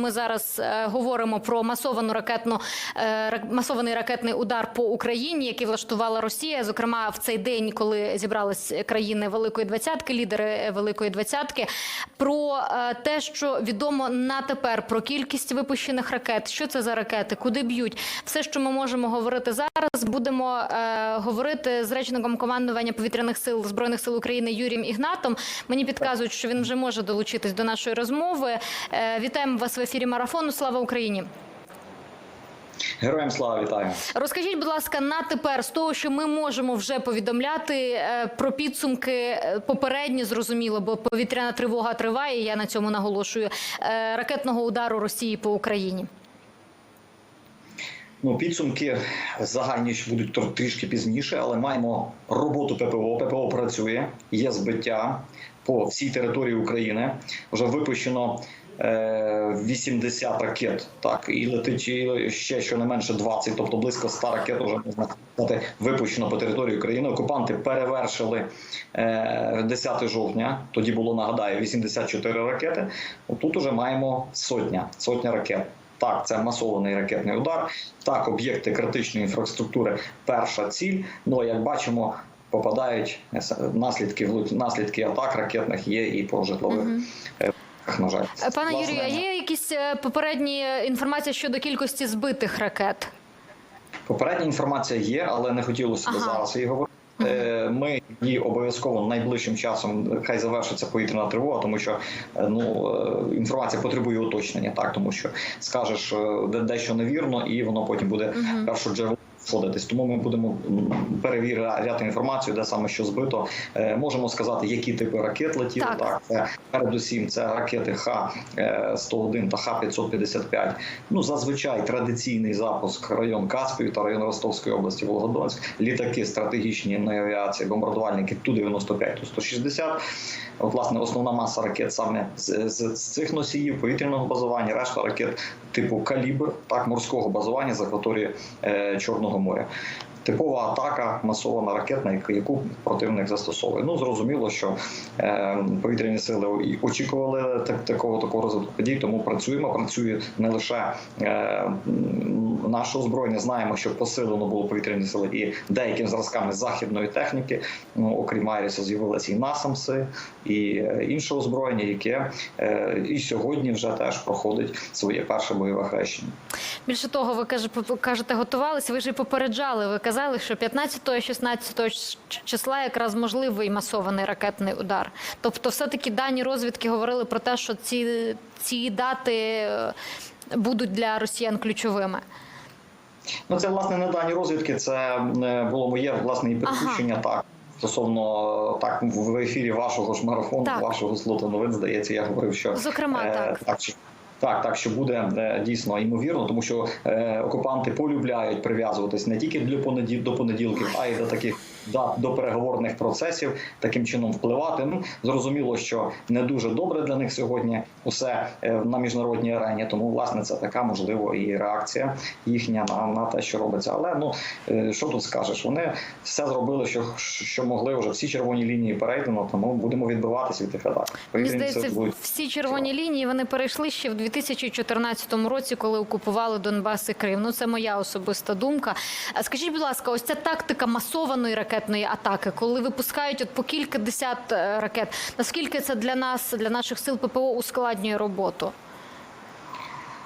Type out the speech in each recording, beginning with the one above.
Ми зараз е, говоримо про масовану ракетну е, масований ракетний удар по Україні, який влаштувала Росія. Зокрема, в цей день, коли зібрались країни Великої Двадцятки, лідери Великої Двадцятки, про е, те, що відомо на тепер про кількість випущених ракет, що це за ракети, куди б'ють, все, що ми можемо говорити зараз, будемо е, говорити з речником командування повітряних сил збройних сил України Юрієм Ігнатом. Мені підказують, що він вже може долучитись до нашої розмови. Е, вітаємо вас ефірі марафону. Слава Україні! Героям слава вітаю. Розкажіть, будь ласка, на тепер з того, що ми можемо вже повідомляти е, про підсумки е, попередні, зрозуміло, бо повітряна тривога триває. Я на цьому наголошую е, ракетного удару Росії по Україні. Ну, підсумки загальні будуть трішки пізніше, але маємо роботу ППО. ППО працює, є збиття по всій території України. Вже випущено 80 ракет. Так, і летить і ще щонайменше 20, тобто близько 100 ракет вже можна сказати, випущено по території України. Окупанти перевершили е, 10 жовтня. Тоді було нагадаю 84 ракети. Тут уже маємо сотня, сотня ракет. Так, це масований ракетний удар. Так, об'єкти критичної інфраструктури перша ціль. Ну як бачимо, попадають е, наслідки наслідки атак ракетних є і по житлових. На жаль, Е, Пане Власне, Юрію, а є якісь е, попередні інформація щодо кількості збитих ракет? Попередня інформація є, але не хотілося б Ага. зараз її говорити. Е, Ми її обов'язково найближчим часом хай завершиться повітряна тривога, тому що ну інформація потребує уточнення, так тому що скажеш де- дещо невірно, і воно потім буде першу джерело сходитись. Тому ми будемо перевіряти інформацію, де саме що збито. Е, Можемо сказати, які типи ракет летіли. Так. Так, це передусім це ракети Х-101 та Х-555. Ну зазвичай традиційний запуск район Каспію та район Ростовської області Волгодонськ. Літаки стратегічні на авіації, бомбардувальники Ту-95, Ту-160. От, власне, основна маса ракет саме з, з, з цих носіїв повітряного базування, решта ракет типу калібр, так морського базування з акваторії е, Чорного моря. Типова атака масована ракетна, яку- противник застосовує. Ну зрозуміло, що е, повітряні сили очікували так, такого такого розвитку подій, тому працюємо. Працює не лише е, наше озброєння. Знаємо, що посилено було повітряні сили і деякими зразками західної техніки. Ну окрім Айріса, з'явилися і насамси, і е, інше озброєння, яке е, і сьогодні вже теж проходить своє перше бойове хрещення. Більше того, ви кажете, готувалися. Ви ж і попереджали. Ви казали, що 15-16 числа якраз можливий масований ракетний удар. Тобто, все-таки дані розвідки говорили про те, що ці, ці дати е, будуть для росіян ключовими. Ну це власне не дані розвідки. Це е, було моє власне і припущення. Так стосовно так в ефірі вашого ж марафону, Так. вашого слоту новин здається, я говорив, що Зокрема, е, так. що- Так, так, що буде е, дійсно ймовірно, тому що е, окупанти полюбляють прив'язуватись не тільки для понеділ до понеділків, а й до таких дат до переговорних процесів, таким чином впливати. Ну зрозуміло, що не дуже добре для них сьогодні усе е, на міжнародній арені. Тому власне це така можливо і реакція їхня на, на те, що робиться. Але ну е, що тут скажеш? Вони все зробили, що що могли вже всі червоні лінії перейдено. Тому будемо відбиватися від тих атак. Мені здається, всі червоні лінії вони перейшли ще в 2014 році, коли окупували Донбас і Крим. Ну це моя особиста думка. Скажіть, будь ласка, ось ця тактика масованої ракетної атаки, коли випускають от по кілька десят е, ракет. Наскільки це для нас, для наших сил ППО, ускладнює роботу?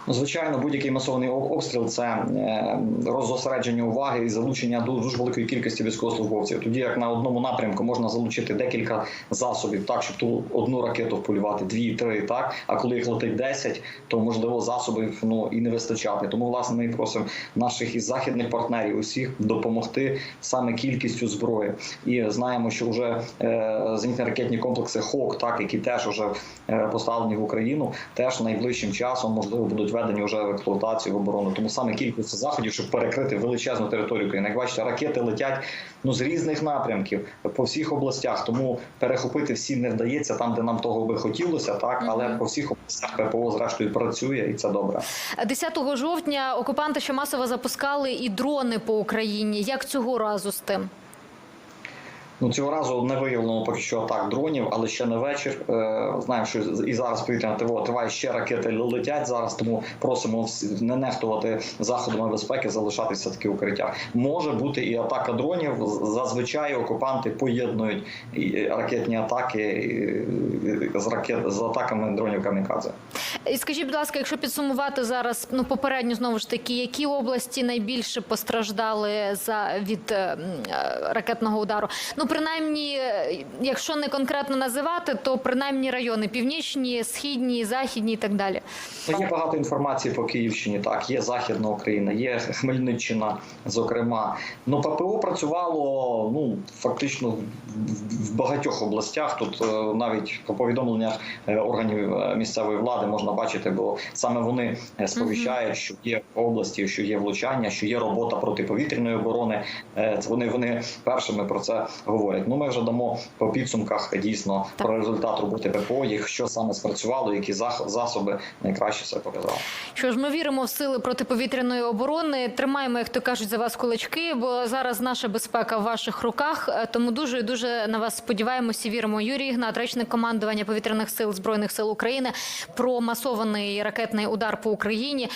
Ну, Звичайно, будь-який масований обстріл це е, роззосередження уваги і залучення дуже великої кількості військовослужбовців. Тоді як на одному напрямку можна залучити декілька засобів, так щоб ту одну ракету вполювати, дві, три, так. А коли їх летить 10, то можливо засобів ну і не вистачати. Тому власне ми і просимо наших із західних партнерів усіх допомогти саме кількістю зброї. І знаємо, що вже е, зенітно ракетні комплекси ХОК, так які теж вже е, поставлені в Україну, теж найближчим часом можливо будуть введені вже в експлуатацію в оборону. Тому саме кількість заходів, щоб перекрити величезну територію України. Як бачите, ракети летять ну з різних напрямків по всіх областях. Тому перехопити всі не вдається там, де нам того би хотілося, так але по всіх областях ППО зрештою працює, і це добре. 10 жовтня окупанти ще масово запускали і дрони по Україні. Як цього разу з тим? Ну цього разу не виявлено поки що атак дронів, але ще не вечір. Е, Знаємо, що і зараз повітряна тривога триває ще ракети летять зараз. Тому просимо не нехтувати заходами безпеки, залишатися таки в укриттях. Може бути і атака дронів. Зазвичай окупанти поєднують ракетні атаки з ракет з атаками дронів камікадзе. І скажіть, будь ласка, якщо підсумувати зараз, ну попередньо знову ж таки, які області найбільше постраждали за від е, е, ракетного удару? Ну, принаймні, якщо не конкретно називати, то принаймні райони північні, східні, західні і так далі. Ну, Є багато інформації по Київщині. Так, є Західна Україна, є Хмельниччина, зокрема. Ну ППО працювало ну фактично в- багатьох областях. Тут е, навіть по повідомленнях е, органів е, місцевої влади можна бачити, бо саме вони сповіщають, що є області, що є влучання, що є робота протиповітряної оборони. Вони вони першими про це говорять. Ну ми вже дамо по підсумках дійсно Так. про результат роботи ППО, їх що саме спрацювало, які засоби найкраще себе показали. Що ж, ми віримо в сили протиповітряної оборони. Тримаємо, як то кажуть, за вас кулачки, бо зараз наша безпека в ваших руках. Е, Тому дуже і дуже на вас сподіваємося. Віримо. Юрій Ігнат, речник командування повітряних сил збройних сил України, про масований ракетний удар по Україні.